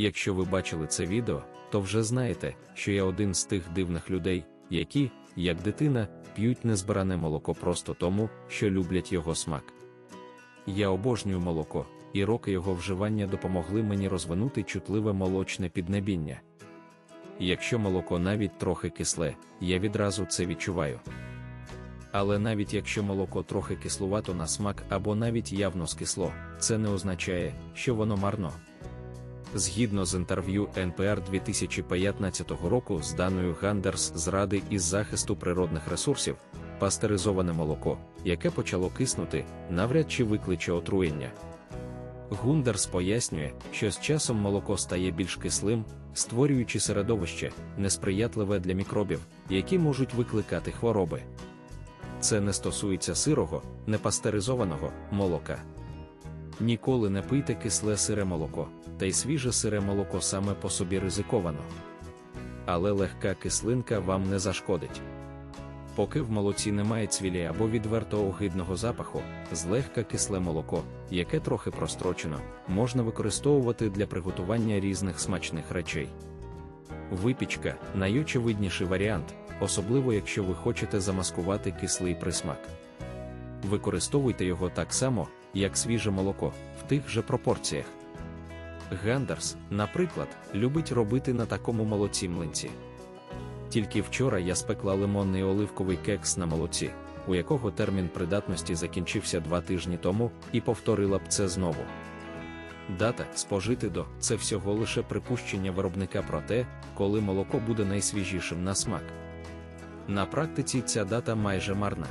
Якщо ви бачили це відео, то вже знаєте, що я один з тих дивних людей, які, як дитина, п'ють незбиране молоко просто тому, що люблять його смак. Я обожнюю молоко, і роки його вживання допомогли мені розвинути чутливе молочне піднебіння. Якщо молоко навіть трохи кисле, я відразу це відчуваю. Але навіть якщо молоко трохи кислувато на смак або навіть явно скисло, це не означає, що воно марно. Згідно з інтерв'ю НПР 2015 року з даною Гандерс з Ради із захисту природних ресурсів, пастеризоване молоко, яке почало киснути, навряд чи викличе отруєння. Гундерс пояснює, що з часом молоко стає більш кислим, створюючи середовище, несприятливе для мікробів, які можуть викликати хвороби. Це не стосується сирого, непастеризованого молока. Ніколи не пийте кисле сире молоко, та й свіже сире молоко саме по собі ризиковано. Але легка кислинка вам не зашкодить. Поки в молоці немає цвілі або відверто огидного запаху, злегка кисле молоко, яке трохи прострочено, можна використовувати для приготування різних смачних речей. Випічка найочевидніший варіант, особливо якщо ви хочете замаскувати кислий присмак. Використовуйте його так само, як свіже молоко, в тих же пропорціях. Гандерс, наприклад, любить робити на такому молоці млинці. Тільки вчора я спекла лимонний оливковий кекс на молоці, у якого термін придатності закінчився два тижні тому, і повторила б це знову. Дата спожити до це всього лише припущення виробника про те, коли молоко буде найсвіжішим на смак. На практиці ця дата майже марна.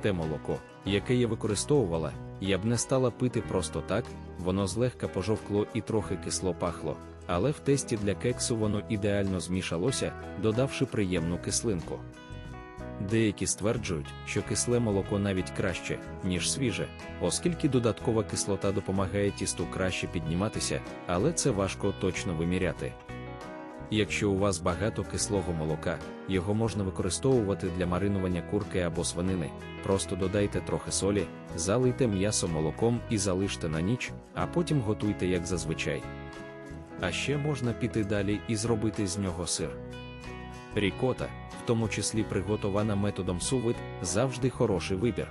Те молоко, яке я використовувала, я б не стала пити просто так, воно злегка пожовкло і трохи кисло пахло, але в тесті для кексу воно ідеально змішалося, додавши приємну кислинку. Деякі стверджують, що кисле молоко навіть краще, ніж свіже, оскільки додаткова кислота допомагає тісту краще підніматися, але це важко точно виміряти. Якщо у вас багато кислого молока, його можна використовувати для маринування курки або свинини. Просто додайте трохи солі, залийте м'ясо молоком і залиште на ніч, а потім готуйте як зазвичай. А ще можна піти далі і зробити з нього сир. Рікота, в тому числі приготована методом сувит, завжди хороший вибір.